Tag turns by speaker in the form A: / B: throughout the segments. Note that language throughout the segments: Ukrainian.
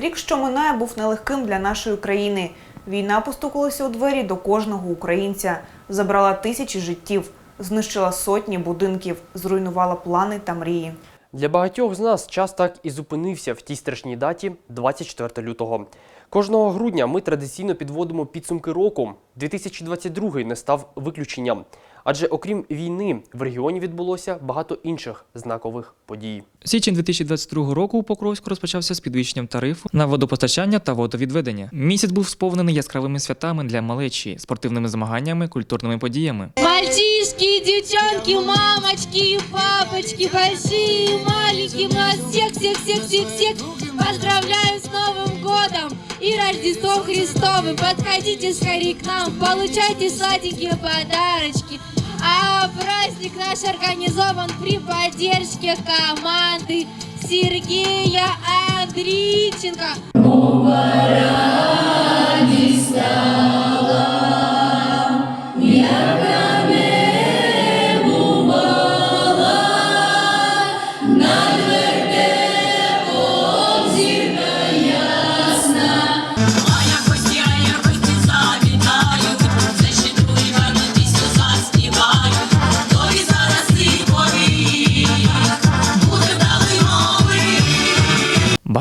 A: Рік, що минає, був нелегким для нашої країни. Війна постукалася у двері до кожного українця, забрала тисячі життів, знищила сотні будинків, зруйнувала плани та мрії.
B: Для багатьох з нас час так і зупинився в тій страшній даті 24 лютого. Кожного грудня ми традиційно підводимо підсумки року. 2022 не став виключенням. Адже окрім війни, в регіоні відбулося багато інших знакових подій.
C: Січень 2022 року у Покровську розпочався з підвищенням тарифу на водопостачання та водовідведення. Місяць був сповнений яскравими святами для малечі, спортивними змаганнями, культурними подіями.
D: Мальчишки, девчонки, мамочки, папочки, большие и маленькие, нас всех, всех, всех, всех, всех поздравляю Новым годом и Рождеством Христовым. Подходите скорее к нам, получайте сладенькие подарочки. А праздник наш организован при поддержке команды Сергея Андриченко.
E: Моя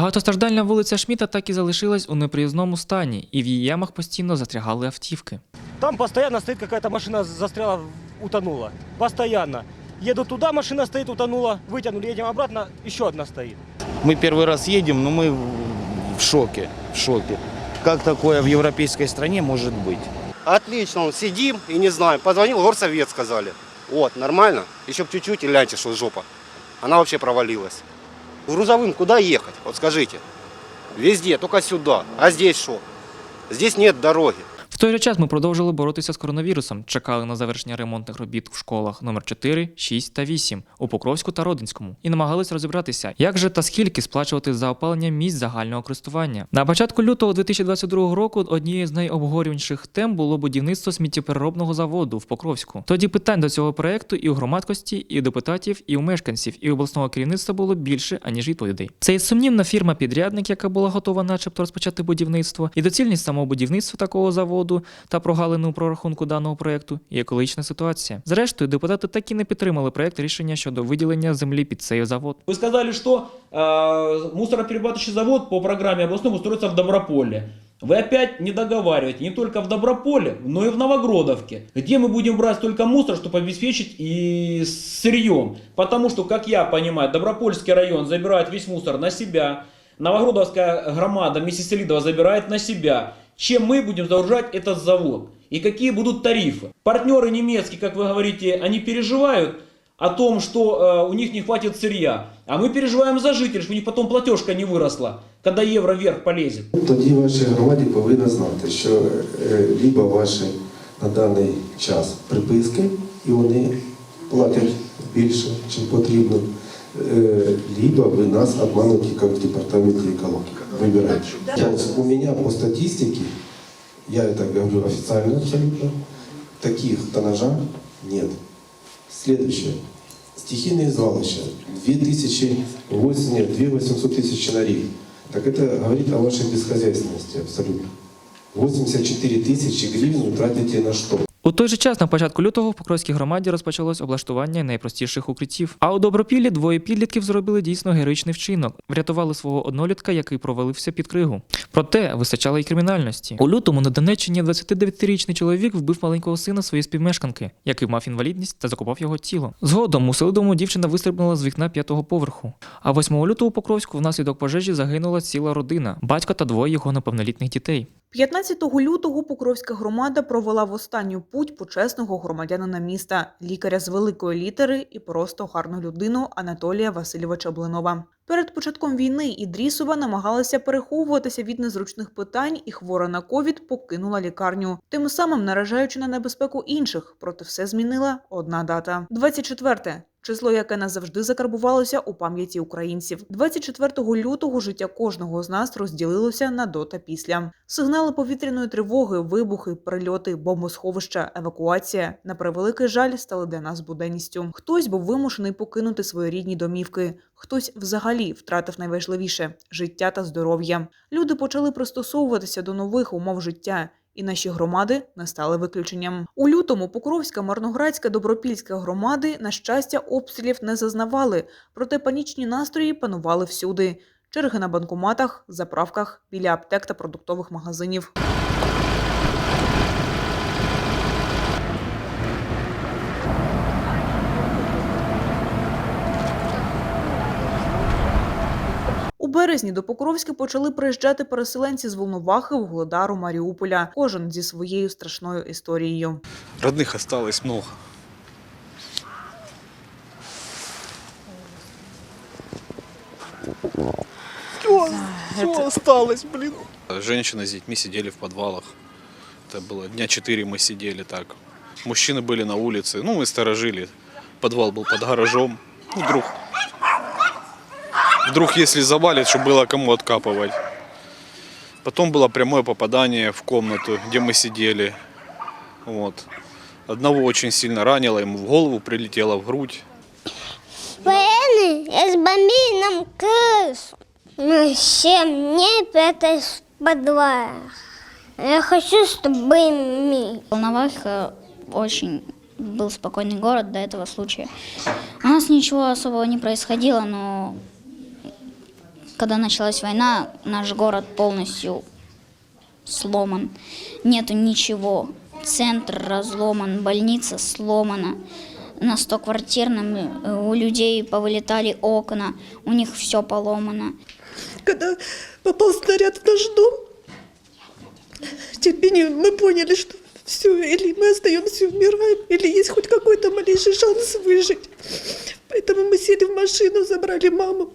C: Багатостраждальна вулиця Шміта так і залишилась у неприїзному стані, і в її ямах постійно застрягали автівки.
F: Там постоянно стоит какая-то машина застряла, утонула. Постоянно. Еду туда, машина стоит, утонула, вытянули, едем обратно, еще одна стоит.
G: Мы первый раз едем, но мы в шоке, в шоке. Как такое в европейской стране может быть?
H: Отлично, он сидим и не знаю. Позвонил, горсовет сказали. Вот, нормально. Еще б чуть-чуть и гляньте, что жопа. Она вообще провалилась. Грузовым куда ехать? Вот скажите. Везде, только сюда. А здесь что? Здесь нет дороги.
C: Той же час ми продовжили боротися з коронавірусом, чекали на завершення ремонтних робіт в школах номер 4, 6 та 8 у Покровську та Родинському і намагались розібратися, як же та скільки сплачувати за опалення місць загального користування. На початку лютого 2022 року однією з найобговорюваніших тем було будівництво сміттєпереробного заводу в Покровську. Тоді питань до цього проекту і у громадськості, і у депутатів, і у мешканців, і у обласного керівництва було більше аніж відповідей. Це і сумнівна фірма-підрядник, яка була готова, начебто, розпочати будівництво, і доцільність самого будівництва такого заводу та прогалини у прорахунку даного проекту, і екологічна ситуація. Зрештою, депутати так і не підтримали проект рішення щодо виділення землі під цей завод.
I: Вы сказали, что э, мусороперерабатывающий завод по программе областной устроится в Доброполе. Вы опять не договариваете не только в Доброполе, но и в Новогродовке, где мы будем брать только мусор, чтобы обеспечить и сырьем. Потому что, как я понимаю, Добропольский район забирает весь мусор на себя, Новогродовская громада вместе с Селидово забирает на себя. Чем мы будем загружать этот завод? И какие будут тарифы? Партнеры немецкие, как вы говорите, они переживают о том, что э, у них не хватит сырья. А мы переживаем за жителей, что у них потом платежка не выросла, когда евро вверх полезет.
J: Тоді вашій громаді повинна знати, що е, либо ваші на даний час приписки, і вони платять більше, чим потрібно, е, либо ви нас обмануті як в департаменті екології. Вибирайте. Вот У меня по статистике, я это говорю официально абсолютно, таких тоннажа нет. Следующее. Стихийные звалища. 2008, нет, 2 800 тысяч чинарей. Так это говорит о вашей бесхозяйственности абсолютно. 84 тысячи гривен вы тратите на что?
C: У той же час на початку лютого в Покровській громаді розпочалось облаштування найпростіших укриттів. А у Добропіллі двоє підлітків зробили дійсно героїчний вчинок, врятували свого однолітка, який провалився під кригу. Проте вистачало й кримінальності. У лютому на Донеччині 29-річний чоловік вбив маленького сина своєї співмешканки, який мав інвалідність та закопав його тіло. Згодом у Селидовому дівчина вистрибнула з вікна п'ятого поверху. А 8 лютого у Покровську внаслідок пожежі загинула ціла родина, батько та двоє його неповнолітніх дітей.
A: 15 лютого Покровська громада провела в останню путь почесного громадянина міста, лікаря з великої літери і просто гарну людину Анатолія Васильовича Блинова. Перед початком війни Ідрісова намагалася переховуватися від незручних питань, і хвора на ковід покинула лікарню, тим самим наражаючи на небезпеку інших. Проте все змінила одна дата: 24 число яке назавжди закарбувалося у пам'яті українців. 24 лютого життя кожного з нас розділилося на до та після. Сигнали повітряної тривоги, вибухи, прильоти, бомбосховища, евакуація на превеликий жаль стали для нас буденністю. Хтось був вимушений покинути свої рідні домівки, хтось взагалі втратив найважливіше життя та здоров'я. Люди почали пристосовуватися до нових умов життя. І наші громади не стали виключенням. У лютому Покровська, Марноградська, Добропільська громади, на щастя, обстрілів не зазнавали, проте панічні настрої панували всюди. Черги на банкоматах, заправках, біля аптек та продуктових магазинів. березні до Покровська почали приїжджати переселенці з Волновахи, Вугледару, Маріуполя, кожен зі своєю страшною історією.
K: Родных осталось много. Все осталось, блин. Женщины с детьми сидели в подвалах. Это было дня четыре мы сидели так. Мужчины были на улице. Ну, мы сторожили. Подвал был под гаражом. Ну, вдруг, вдруг если завалит, чтобы было кому откапывать. Потом было прямое попадание в комнату, где мы сидели. Вот. Одного очень сильно ранило, ему в голову прилетело, в грудь.
L: Военные разбомбили нам крышу. Мы семь дней прятались в подвалах. Я хочу, чтобы мир.
M: Волноваха очень был спокойный город до этого случая. У нас ничего особого не происходило, но когда началась война, наш город полностью сломан. Нету ничего. Центр разломан, больница сломана. На 100 квартирном э, у людей повылетали окна, у них все поломано.
N: Когда попал снаряд в наш дом, терпение, мы поняли, что все, или мы остаемся умираем, или есть хоть какой-то малейший шанс выжить. Поэтому мы сели в машину, забрали маму.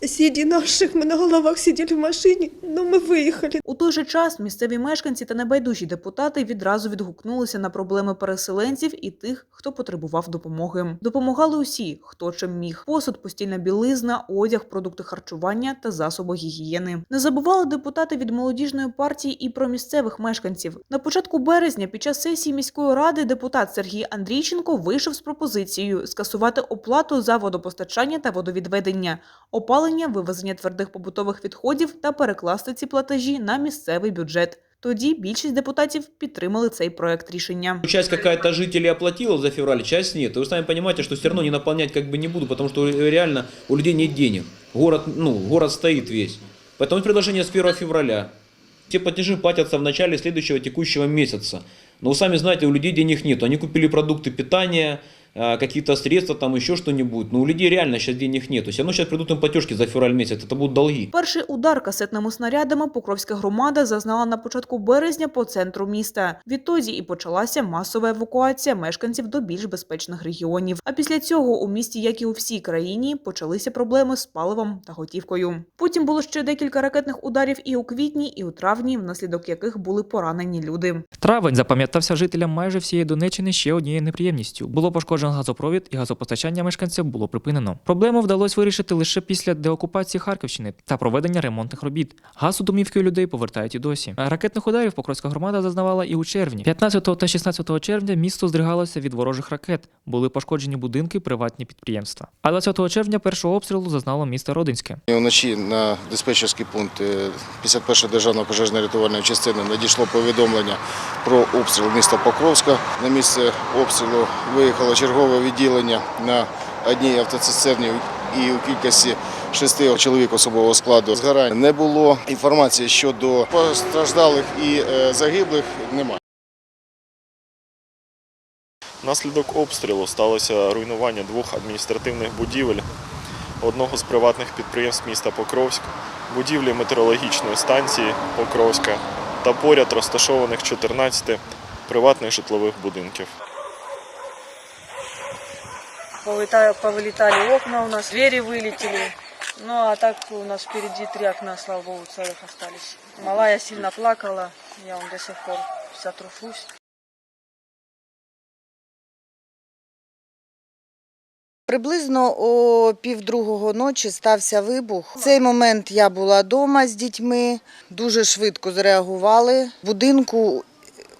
N: Соседей наших, мы на головах сидели в машине, но мы выехали.
A: У той же час місцеві мешканці та небайдужі депутати відразу відгукнулися на проблеми переселенців і тих, хто потребував допомоги. Допомагали усі, хто чим міг: посуд, постільна білизна, одяг, продукти харчування та засоби гігієни. Не забували депутати від молодіжної партії і про місцевих мешканців. На початку березня, під час сесії міської ради, депутат Сергій Андрійченко вийшов з пропозицією скасувати оплату за водопостачання та водовідведення, опалення, вивезення твердих побутових відходів та перекласти ці платежі на місцевий бюджет. Тоді більшість депутатів підтримали цей проект рішення.
I: Часть какая-то жителей оплатила за февраль, часть нет. И вы сами понимаете, что все равно не наполнять как бы не буду, потому что реально у людей нет денег. Город, ну, город стоит весь. Поэтому предложение с 1 февраля. Те платежи платятся в начале следующего текущего месяца. Но вы сами знаете, у людей денег нет. Они купили продукты питания, а, какие-то средства, там еще что-нибудь. Но у людей реально сейчас денег нет. Все равно сейчас придут им платежки за февраль месяц. Это будут долги.
A: Перший удар касетними снарядами Покровська громада зазнала на початку березня по центру міста. Відтоді і почалася масова евакуація мешканців до більш безпечних регіонів. А після цього у місті, як і у всій країні, почалися проблеми з паливом та готівкою. Потім було ще декілька ракетних ударів і у квітні, і у травні, внаслідок яких були поранені люди.
C: Травень запам'ятався жителям майже всієї Донеччини ще однією неприємністю. Було пошкоджено газопровід і газопостачання мешканцям було припинено. Проблему вдалося вирішити лише після деокупації Харківщини та проведення ремонтних робіт. Газ у домівки людей повертають і досі. Ракетних ударів Покровська громада зазнавала і у червні. 15 та 16 червня місто здригалося від ворожих ракет. Були пошкоджені будинки, приватні підприємства. А 20 червня першого обстрілу зазнало місто Родинське.
G: І Вночі на диспетчерський пункт е, 51-ї державної пожежно-рятувальної частини надійшло повідомлення про обстріл міста Покровська. На місце обстрілу виїхало чергове відділення на одній автоцистерні і у кількості шести чоловік особового складу згорань. Не було інформації щодо постраждалих і е, загиблих. Немає.
K: Внаслідок обстрілу сталося руйнування двох адміністративних будівель, одного з приватних підприємств міста Покровськ, будівлі метеорологічної станції Покровська та поряд розташованих 14 приватних житлових будинків
N: Повылетали, повылетали окна у нас, двери вылетели. Ну а так у нас впереди три окна, слава богу, целых остались. Малая сильно плакала, я он до сих пор вся трушусь.
O: Приблизно о півдругого ночі стався вибух. В цей момент я була вдома з дітьми, дуже швидко зреагували. В будинку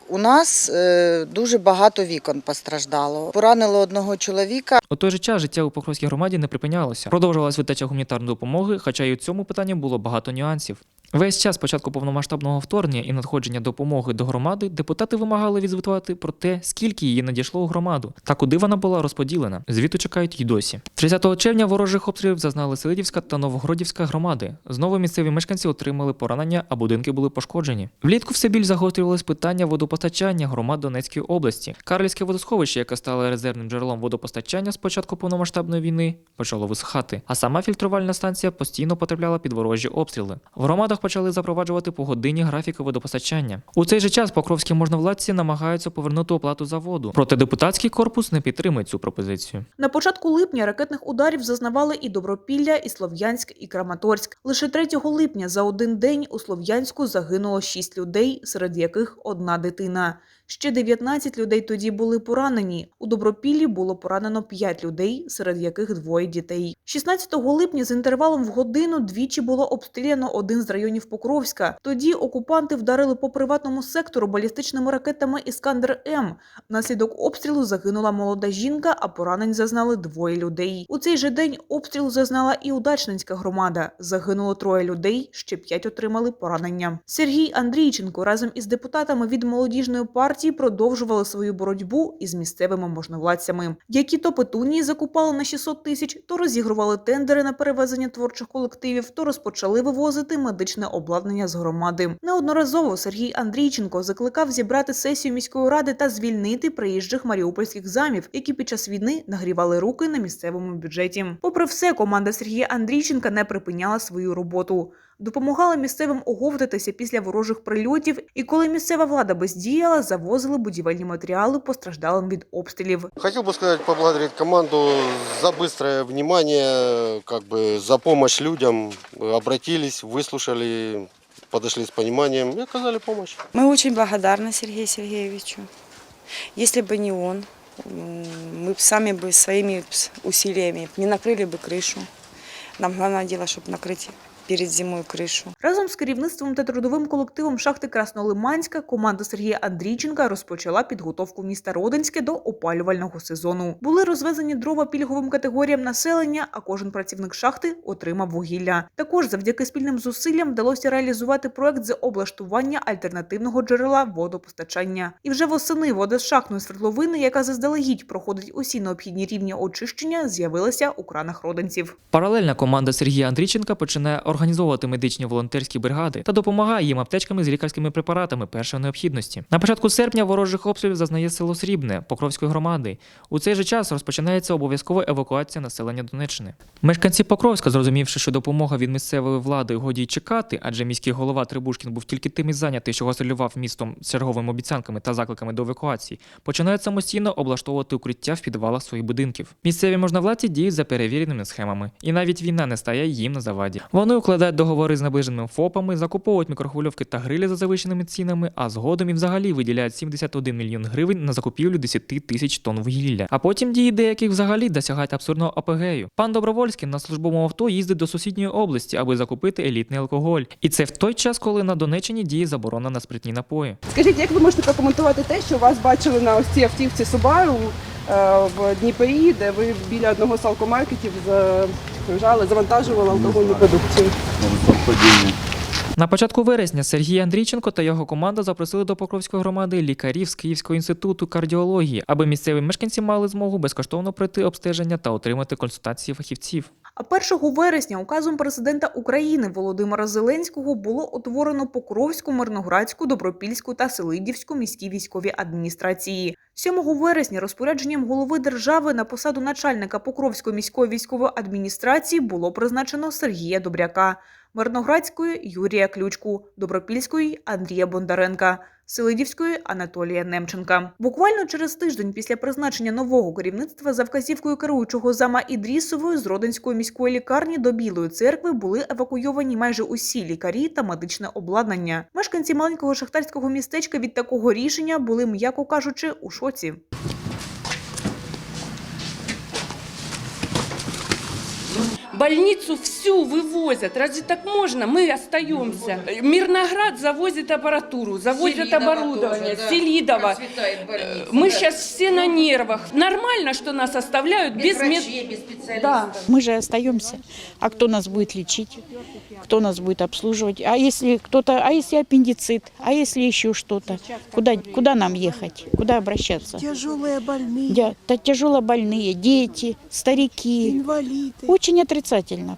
O: у нас е, дуже багато вікон постраждало. Поранило одного чоловіка.
C: У той же час життя у Покровській громаді не припинялося. Продовжувалась видача гуманітарної допомоги, хоча й у цьому питанні було багато нюансів. Весь час початку повномасштабного вторгнення і надходження допомоги до громади депутати вимагали відзвітувати про те, скільки її надійшло у громаду та куди вона була розподілена. Звіту чекають й досі. 30 червня ворожих обстрілів зазнали Селидівська та Новогродівська громади. Знову місцеві мешканці отримали поранення, а будинки були пошкоджені. Влітку все більш загострювалось питання водопостачання громад Донецької області. Карлівське водосховище, яке стало резервним джерелом водопостачання з початку повномасштабної війни, почало висихати, а сама фільтрувальна станція постійно потрапляла під ворожі обстріли. В почали запроваджувати погодинні графіки водопостачання. У цей же час покровські можновладці намагаються повернути оплату за воду. Проте депутатський корпус не підтримує цю пропозицію.
A: На початку липня ракетних ударів зазнавали і Добропілля, і Слов'янськ, і Краматорськ. Лише 3 липня за один день у Слов'янську загинуло 6 людей, серед яких одна дитина. Ще 19 людей тоді були поранені. У Добропіллі було поранено 5 людей, серед яких двоє дітей. 16 липня з інтервалом в годину двічі було обстріляно один з районів Покровська. Тоді окупанти вдарили по приватному сектору балістичними ракетами Іскандер М. Внаслідок обстрілу загинула молода жінка, а поранень зазнали двоє людей. У цей же день обстріл зазнала і Удачненська громада. Загинуло троє людей, ще п'ять отримали поранення. Сергій Андрійченко разом із депутатами від молодіжної партії продовжували свою боротьбу із місцевими можновладцями, які то петунії закупали на 600 тисяч, то розігрували тендери на перевезення творчих колективів, то розпочали вивозити медичне обладнання з громади. Неодноразово Сергій Андрійченко закликав зібрати сесію міської ради та звільнити приїжджих маріупольських замів, які під час війни нагрівали руки на місцевому бюджеті. Попри все, команда Сергія Андрійченка не припиняла свою роботу. Допомагала місцевим оговтатися після ворожих прильотів, і коли місцева влада бездіяла, завозили будівельні матеріали постраждалим від обстрілів.
H: Хотел бы сказать, поблагодарить команду за быстрое внимание, как бы за помощь людям. Обратились, выслушали, подошли с пониманием и оказали помощь.
N: Мы очень благодарны Сергею Сергеевичу. Если бы не он, м, мы б сами бы своими с- усилиями не накрыли бы крышу. Нам главное дело, чтобы накрыть перед зимой крышу.
A: Разом з керівництвом та трудовим колективом шахти Краснолиманська команда Сергія Андрійченка розпочала підготовку міста Родинське до опалювального сезону. Були розвезені дрова пільговим категоріям населення, а кожен працівник шахти отримав вугілля. Також завдяки спільним зусиллям вдалося реалізувати проект з облаштування альтернативного джерела водопостачання. І вже восени вода з шахтної свердловини, яка заздалегідь проходить усі необхідні рівні очищення, з'явилася у кранах родинців.
C: Паралельно команда Сергія Андрійченка починає організовувати медичні волонтерські бригади та допомагає їм аптечками з лікарськими препаратами першої необхідності. На початку серпня ворожих обстрілів зазнає село Срібне Покровської громади. У цей же час розпочинається обов'язкова евакуація населення Донеччини. Мешканці Покровська, зрозумівши, що допомога від місцевої влади годі й чекати, адже міський голова Трибушкін був тільки тим і зайнятий, що гастролював містом черговими обіцянками та закликами до евакуації, починають самостійно облаштовувати укриття в підвалах своїх будинків. Місцеві можновладці діють за перевіреними схемами, і навіть війна не стає їм на заваді. Вони укладають договори з наближеними ФОПами, закуповують мікрохвильовки та грилі за завищеними цінами, а згодом і взагалі виділяють 71 мільйон гривень на закупівлю 10 тисяч тонн вугілля. А потім дії деяких взагалі досягають абсурдного апогею. Пан Добровольський на службовому авто їздить до сусідньої області, аби закупити елітний алкоголь. І це в той час, коли на Донеччині діє заборона на спиртні напої.
P: Скажіть, як ви можете прокоментувати те, що вас бачили на ось цій автівці Subaru в Дніпрі, де ви біля одного з алкомаркетів заїжджали, завантажували алкогольну продукцію?
C: На початку вересня Сергій Андрійченко та його команда запросили до Покровської громади лікарів з Київського інституту кардіології, аби місцеві мешканці мали змогу безкоштовно пройти обстеження та отримати консультації фахівців.
A: А 1 вересня указом президента України Володимира Зеленського було утворено Покровську, Мирноградську, Добропільську та Селидівську міські військові адміністрації. 7 вересня розпорядженням голови держави на посаду начальника Покровської міської військової адміністрації було призначено Сергія Добряка, Мирноградської Юрія Ключку, Добропільської Андрія Бондаренка. Селидівської Анатолія Немченка. Буквально через тиждень після призначення нового керівництва за вказівкою керуючого зама Ідрісової з Родинської міської лікарні до Білої церкви були евакуйовані майже усі лікарі та медичне обладнання. Мешканці маленького шахтарського містечка від такого рішення були, м'яко кажучи, у шоці.
Q: Больницу всю вывозят. Разве так можно? Мы остаемся. Мирноград завозит аппаратуру, завозят оборудование. Селидово. Мы сейчас все на нервах. Нормально, что нас оставляют без, мед... Да.
R: Мы же остаемся. А кто нас будет лечить? Кто нас будет обслуживать? А если кто-то, а если аппендицит? А если еще что-то? Куда, куда нам ехать? Куда обращаться?
S: Тяжелые больные,
R: Я- та- тяжело больные, дети, старики.
S: инвалиды.
R: Очень отрицательно,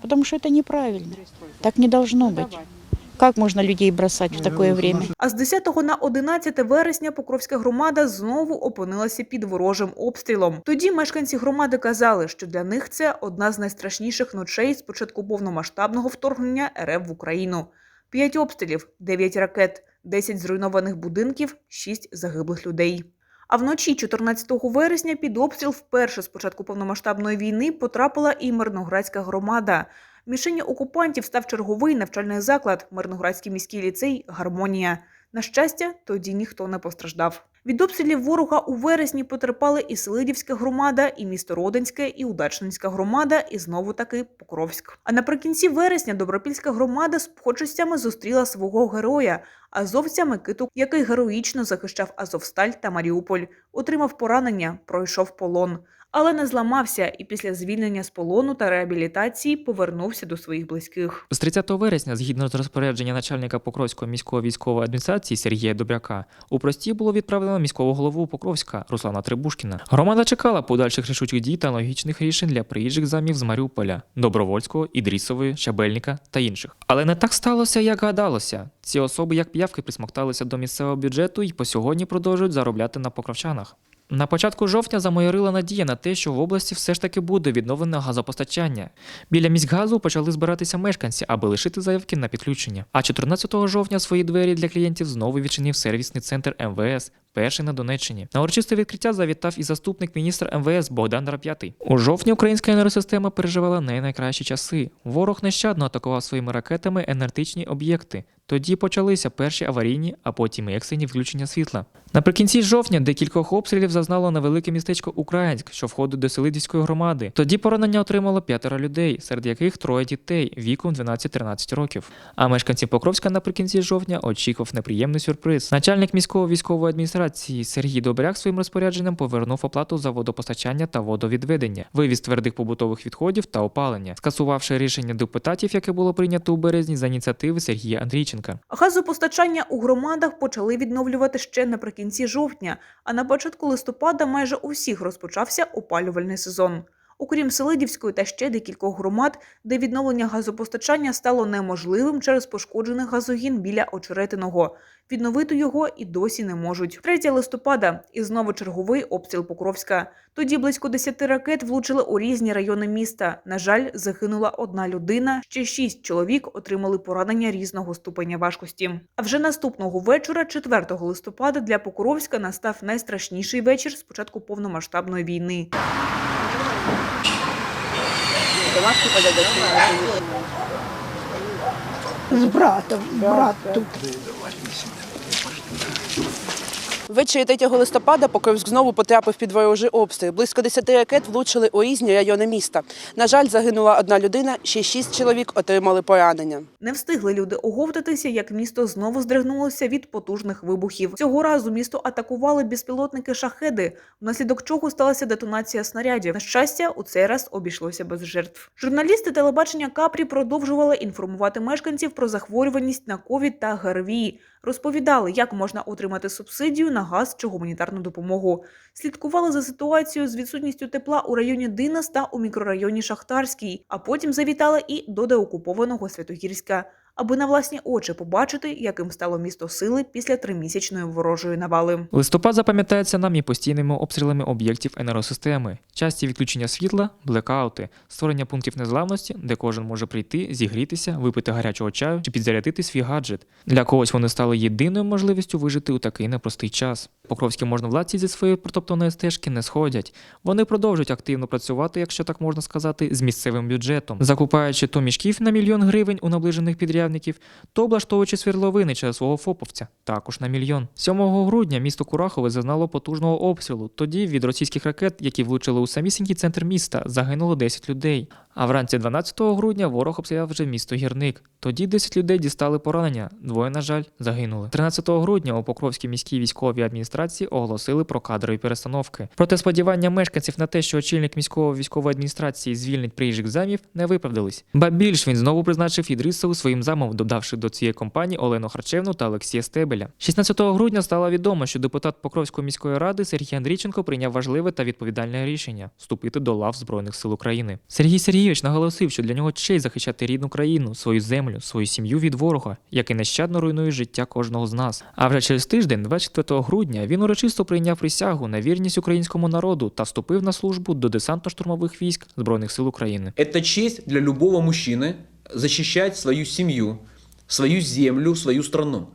R: потому что это неправильно. Так не должно быть. Как можно людей бросать в такое время?
A: А з 10 на 11 вересня Покровська громада знову опинилася під ворожим обстрілом. Тоді мешканці громади казали, що для них це одна з найстрашніших ночей з початку повномасштабного вторгнення РФ в Україну. П'ять обстрілів, дев'ять ракет, 10 зруйнованих будинків, 6 загиблих людей. А вночі 14 вересня під обстріл вперше з початку повномасштабної війни потрапила і Мирноградська громада. Мішені окупантів став черговий навчальний заклад Мирноградський міський ліцей Гармонія. На щастя, тоді ніхто не постраждав. Від обстрілів ворога у вересні потерпали і Селидівська громада, і місто Родинське, і Удачненська громада, і знову таки Покровськ. А наприкінці вересня Добропільська громада з почестями зустріла свого героя, азовця Микиту, який героїчно захищав Азовсталь та Маріуполь, отримав поранення, пройшов полон. Але не зламався і після звільнення з полону та реабілітації повернувся до своїх близьких.
C: З 30 вересня, згідно з розпорядження начальника Покровської міської військової адміністрації Сергія Добряка, у прості було відправлено міського голову Покровська Руслана Трибушкіна. Громада чекала подальших рішучих дій та логічних рішень для приїжджих замів з Маріуполя, Добровольського, Ідрісової, Щабельника та інших. Але не так сталося, як гадалося. Ці особи, як п'явки, присмокталися до місцевого бюджету і по сьогодні продовжують заробляти на покровчанах. На початку жовтня замайорила надія на те, що в області все ж таки буде відновлене газопостачання. Біля міськгазу почали збиратися мешканці, аби лишити заявки на підключення. А 14 жовтня свої двері для клієнтів знову відчинив сервісний центр МВС. Перший на Донеччині на урочисте відкриття завітав і заступник міністра МВС Богдан Рап'ятий. У жовтні українська енергосистема переживала не найкращі часи. Ворог нещадно атакував своїми ракетами енергетичні об'єкти. Тоді почалися перші аварійні, а потім і екстрені включення світла. Наприкінці жовтня декількох обстрілів зазнало невелике містечко Українськ, що входить до Селидівської громади. Тоді поранення отримало п'ятеро людей, серед яких троє дітей віком 12-13 років. А мешканці Покровська наприкінці жовтня очікував неприємний сюрприз. Начальник міської військової адміністрації Сергій Добряк своїм розпорядженням повернув оплату за водопостачання та водовідведення, вивіз твердих побутових відходів та опалення, скасувавши рішення депутатів, яке було прийнято у березні за ініціативи Сергія Андрійченка.
A: Газопостачання у громадах почали відновлювати ще наприкінці жовтня, а на початку листопада майже у всіх розпочався опалювальний сезон. Окрім Селидівської та ще декількох громад, де відновлення газопостачання стало неможливим через пошкоджений газогін біля Очеретиного. Відновити його і досі не можуть. 3 листопада і знову черговий обстріл Покровська. Тоді близько 10 ракет влучили у різні райони міста. На жаль, загинула одна людина. Ще шість чоловік отримали поранення різного ступеня важкості. А вже наступного вечора, 4 листопада, для Покровська настав найстрашніший вечір з початку повномасштабної війни.
S: З братом, брат тут.
P: Ввечері 3 листопада Покровськ знову потрапив під ворожий обстріл. Близько 10 ракет влучили у різні райони міста. На жаль, загинула одна людина, ще шість чоловік отримали поранення.
A: Не встигли люди оговтатися, як місто знову здригнулося від потужних вибухів. Цього разу місто атакували безпілотники шахеди, внаслідок чого сталася детонація снарядів. На щастя, у цей раз обійшлося без жертв. Журналісти телебачення Капрі продовжували інформувати мешканців про захворюваність на ковід та ГРВІ. Розповідали, як можна отримати субсидію на газ чи гуманітарну допомогу. Слідкували за ситуацією з відсутністю тепла у районі Динас та у мікрорайоні Шахтарський, а потім завітали і до деокупованого Святогірська, аби на власні очі побачити, яким стало місто сили після тримісячної ворожої навали.
C: Листопад запам'ятається нам і постійними обстрілами об'єктів енергосистеми, часті відключення світла, блекаути, створення пунктів незламності, де кожен може прийти, зігрітися, випити гарячого чаю чи підзарядити свій гаджет. Для когось вони стали єдиною можливістю вижити у такий непростий час. Покровські можновладці зі своєї протоптаної стежки не сходять. Вони продовжують активно працювати, якщо так можна сказати, з місцевим бюджетом, закупаючи то мішків на мільйон гривень у наближених підрядників, то облаштовуючи свердловини через свого фоповця, також на мільйон. 7 грудня місто Курахове зазнало потужного обстрілу. Тоді від російських ракет, які влучили у самісінький центр міста, загинуло 10 людей. А вранці 12 грудня ворог обстріляв вже місто Гірник. Тоді 10 людей дістали поранення. Двоє, на жаль, загинули. 13 грудня у Покровській міській військовій адміністрації оголосили про кадрові перестановки. Проте сподівання мешканців на те, що очільник міської військової адміністрації звільнить приїжджих замів, не виправдались. Ба більш він знову призначив Ідрисову своїм замом, додавши до цієї компанії Олену Харчевну та Олексія Стебеля. 16 грудня стало відомо, що депутат Покровської міської ради Сергій Андрійченко прийняв важливе та відповідальне рішення вступити до лав Збройних сил України. Сергій Сергійович наголосив, що для нього честь захищати рідну країну, свою землю, свою сім'ю від ворога, який нещадно руйнує життя кожного з нас. А вже через тиждень, 24 грудня, він урочисто прийняв присягу на вірність українському народу та вступив на службу до десантно-штурмових військ Збройних сил України.
I: Это честь для любого мужчины защищать свою семью, свою землю, свою страну.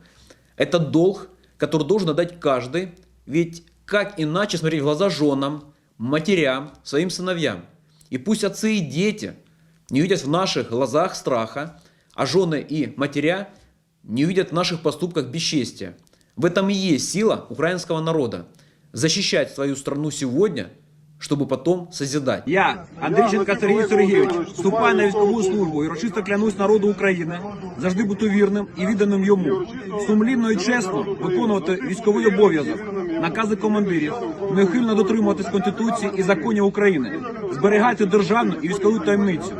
I: Это долг, который должен отдать каждый, ведь как иначе смотреть в глаза женам, матерям, своим сыновьям. И пусть отцы и дети не видят в наших глазах страха, а жены и матеря не увидят в наших поступках бесчестия. В этом и есть сила украинского народа – защищать свою страну сегодня, чтобы потом созидать.
T: Я, Андрійченко Сергій Сергійович, вступаю на військову службу і урочисто клянусь народу України завжди бути вірним і відданим йому, сумлінно і чесно виконувати військовий обов'язок, накази командирів, неухильно дотримуватись Конституції і законів України, зберігати державну і військову таємницю.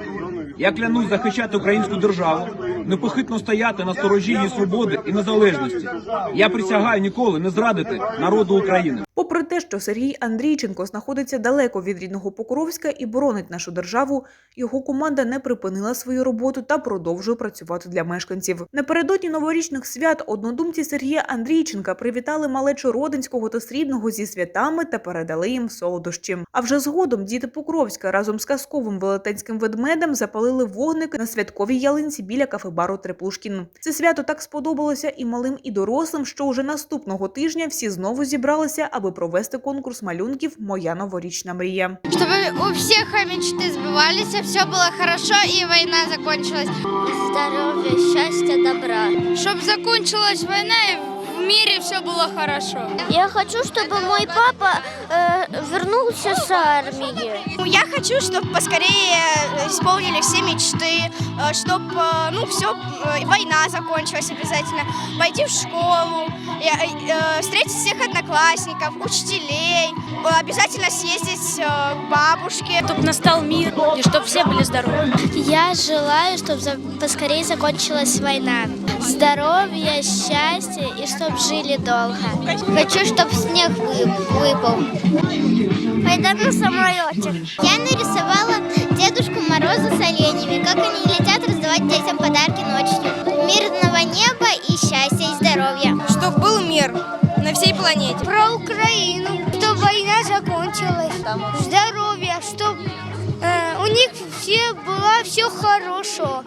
T: Я клянусь захищати українську державу, непохитно стояти на сторожі її свободи і незалежності. Я присягаю ніколи не зрадити народу України.
A: Попри те, що Сергій Андрійченко знаходиться далеко від рідного Покровська і боронить нашу державу, його команда не припинила свою роботу та продовжує працювати для мешканців. Напередодні новорічних свят однодумці Сергія Андрійченка привітали малечу Родинського та Срібного зі святами та передали їм солодощі. А вже згодом діти Покровська разом з казковим велетенським ведмедем запалили вогник на святковій ялинці біля кафе-бару Треплушкін. Це свято так сподобалося і малим, і дорослим, що уже наступного тижня всі знову зібралися, аби провести конкурс малюнків Моя новорічна мрія.
L: Чтобы у всех мечты сбывались, все было хорошо и война закончилась. Здоровья, счастья, добра. Чтобы закончилась война и в мире все было хорошо. Я хочу, чтобы мой папа вернулся с армии. Я хочу, чтобы поскорее исполнили все мечты, чтобы ну все война закончилась обязательно. Пойти в школу, встретить всех одноклассников, учителей, обязательно съездить к бабушке.
D: Чтобы настал мир и чтобы все были здоровы.
L: Я желаю, чтобы поскорее закончилась война. Здоровья, счастья и чтобы жили долго. Хочу, чтобы снег выпал. Пойдем на самолете. Я нарисовала Дедушку Мороза с оленями, как они летят раздавать детям подарки ночью. Мирного неба и счастья, и здоровья.
D: Чтобы был мир на всей планете.
L: Про Украину, чтобы война закончилась. Здоровья, чтобы у них все было все хорошо.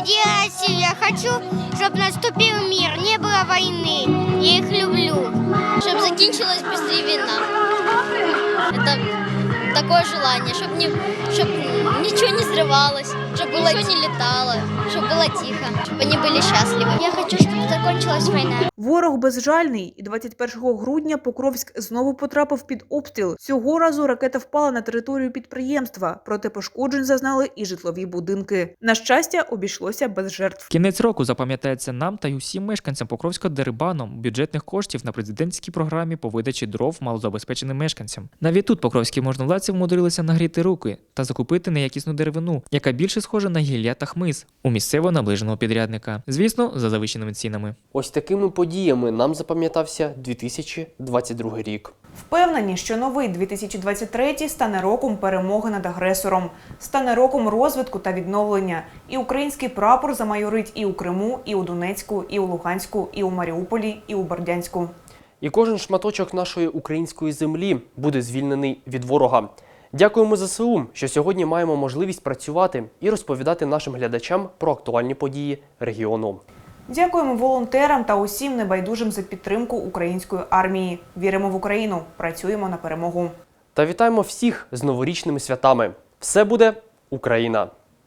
L: Я нарисовал, чтобы Украина победила Россию. Я хочу, чтобы наступил мир, не было войны. Я их люблю.
M: Чтобы закончилась быстрее война. Это такое желание, чтобы, не, чтоб ничего не срывалось, чтобы было ничего не летало, чтобы было тихо, чтобы они были счастливы.
L: Я хочу, чтобы закончилась война.
A: Ворог безжальний, і 21 грудня Покровськ знову потрапив під обстріл. Цього разу ракета впала на територію підприємства, проте пошкоджень зазнали і житлові будинки. На щастя, обійшлося без жертв.
C: Кінець року запам'ятається нам та й усім мешканцям Покровська дерибаном бюджетних коштів на президентській програмі по видачі дров малозабезпеченим мешканцям. Навіть тут покровські можновладці вмудрилися нагріти руки та закупити неякісну деревину, яка більше схожа на гілля та хмиз у місцево наближеного підрядника. Звісно, за завищеними цінами.
B: Ось такими подіями нам запам'ятався 2022 рік.
A: Впевнені, що новий 2023 стане роком перемоги над агресором, стане роком розвитку та відновлення. І український прапор замайорить і у Криму, і у Донецьку, і у Луганську, і у Маріуполі, і у Бердянську.
B: І кожен шматочок нашої української землі буде звільнений від ворога. Дякуємо ЗСУ, що сьогодні маємо можливість працювати і розповідати нашим глядачам про актуальні події регіону.
A: Дякуємо волонтерам та усім небайдужим за підтримку української армії. Віримо в Україну, працюємо на перемогу.
B: Та вітаємо всіх з новорічними святами. Все буде Україна!